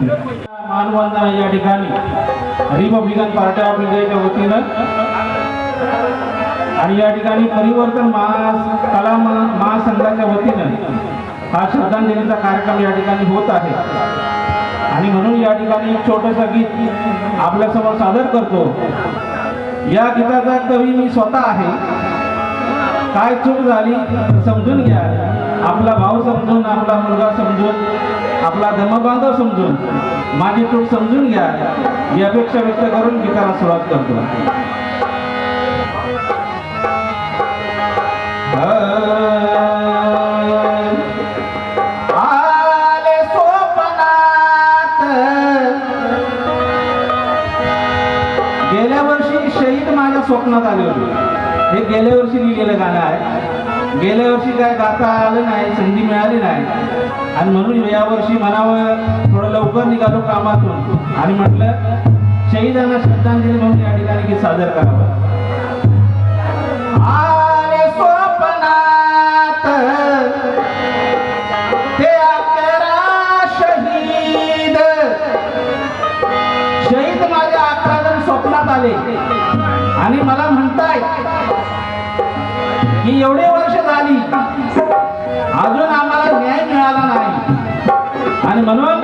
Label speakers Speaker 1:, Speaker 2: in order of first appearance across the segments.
Speaker 1: होती
Speaker 2: मानवंदना या ठिकाणी रिपब्लिकन पार्टी ऑफ इंडियाच्या वतीनं आणि या ठिकाणी परिवर्तन महा कला महासंघाच्या वतीनं हा श्रद्धांजलीचा कार्यक्रम या ठिकाणी होत आहे. आणि म्हणून या ठिकाणी एक छोटंसं गीत आपल्यासमोर सादर करतो. या गीताचा कवी मी स्वतः आहे. काय चूक झाली समजून घ्या. आपला भाऊ समजून आपला मुलगा समजून. आपला धर्मबांधव समजून माझी चूक समजून घ्या. ही अपेक्षा व्यक्त करून गीताला सुरुवात करतो. गेल्या वर्षी शहीद माझ्या स्वप्नात आले होते. हे गेल्या वर्षी लिहिलेलं गाणं आहे. गेल्या वर्षी काय गाता आलं नाही संधी मिळाली नाही. आणि म्हणून यावर्षी मनावर थोडं लवकर निघालो कामातून. आणि म्हटलं शहीदांना श्रद्धांजली म्हणून या ठिकाणी गीत सादर करावं. शहीद. अकरा स्वप्नात आले. आणि मला म्हणताय की एवढे वर्ष झाली अजून आम्हाला न्याय मिळाला नाही. आणि म्हणून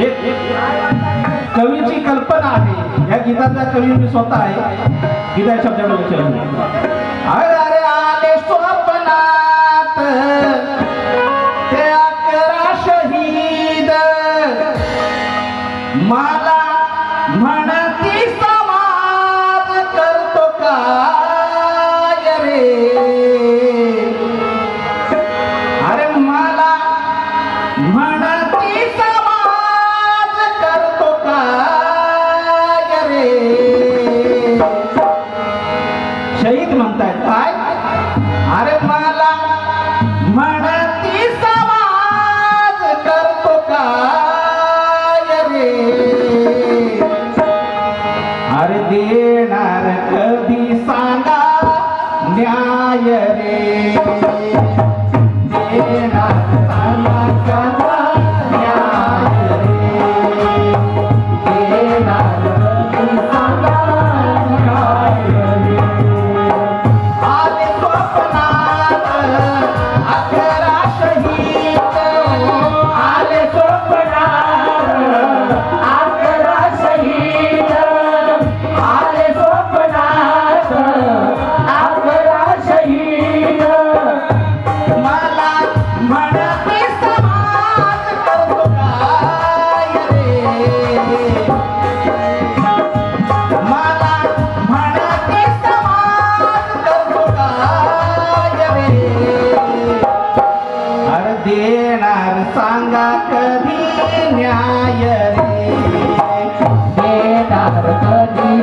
Speaker 2: एक कवीची कल्पना आहे. या गीताचा कवी मी स्वतः आहे. गीता या शब्दाकडे अरे अरे आले स्वप्नात शहीद म्हणतायत. काय? अरे मला देणार कधी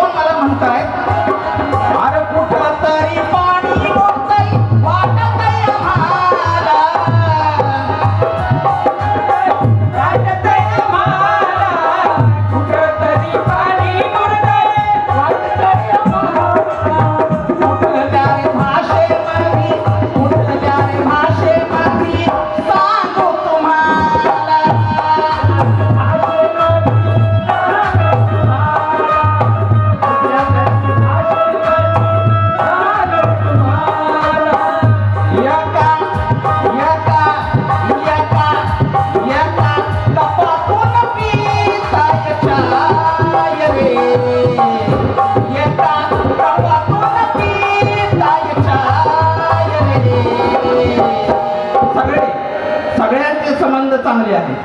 Speaker 2: आहे.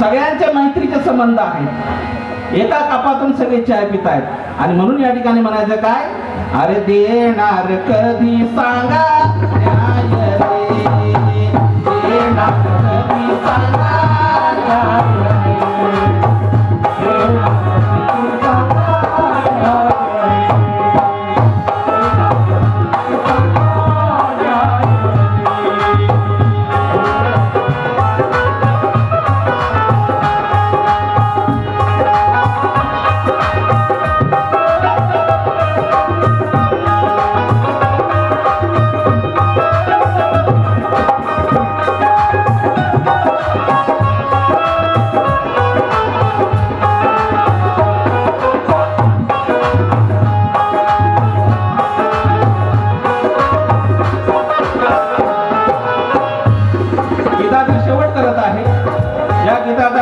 Speaker 2: सगळ्यांच्या मैत्रीचे संबंध आहेत. एका कापातून सगळे चाय पितायत. आणि म्हणून या ठिकाणी म्हणायचं काय? अरे देणार कधी सांगा.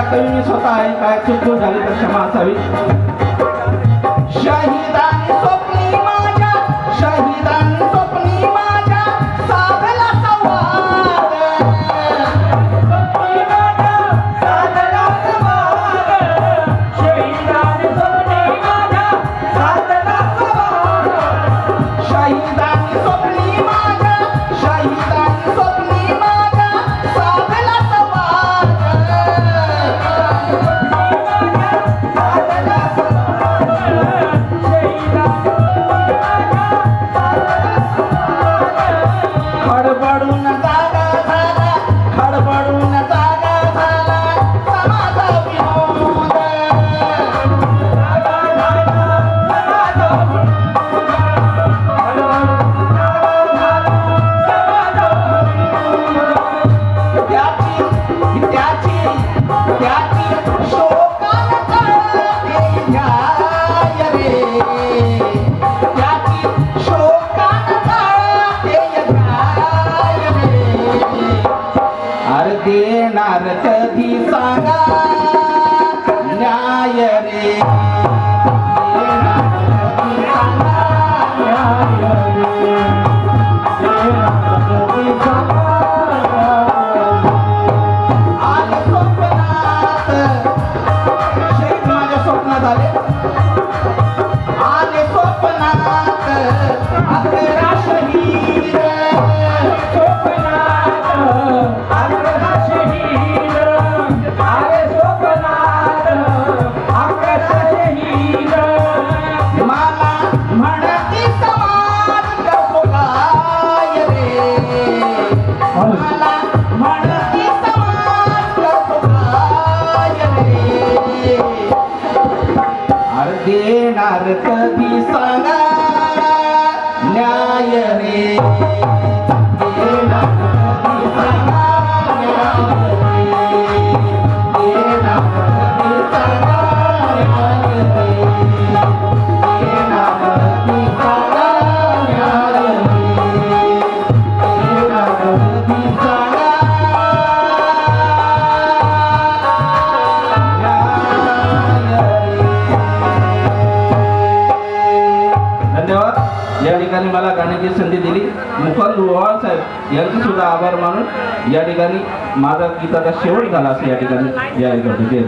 Speaker 2: कवी मी स्वतः
Speaker 1: आहे
Speaker 2: काय चुकून झाली तर क्षमा असावी. शाही देणार कधी सांगा न्याय रे देणार कधी सांगा न्याय रे. देणार
Speaker 3: संधी दिली. मुखंद ओवाळ साहेब यांचे सुद्धा आभार मानून या ठिकाणी माझा गीताचा शेवट झाला असं या ठिकाणी या ठिकाणी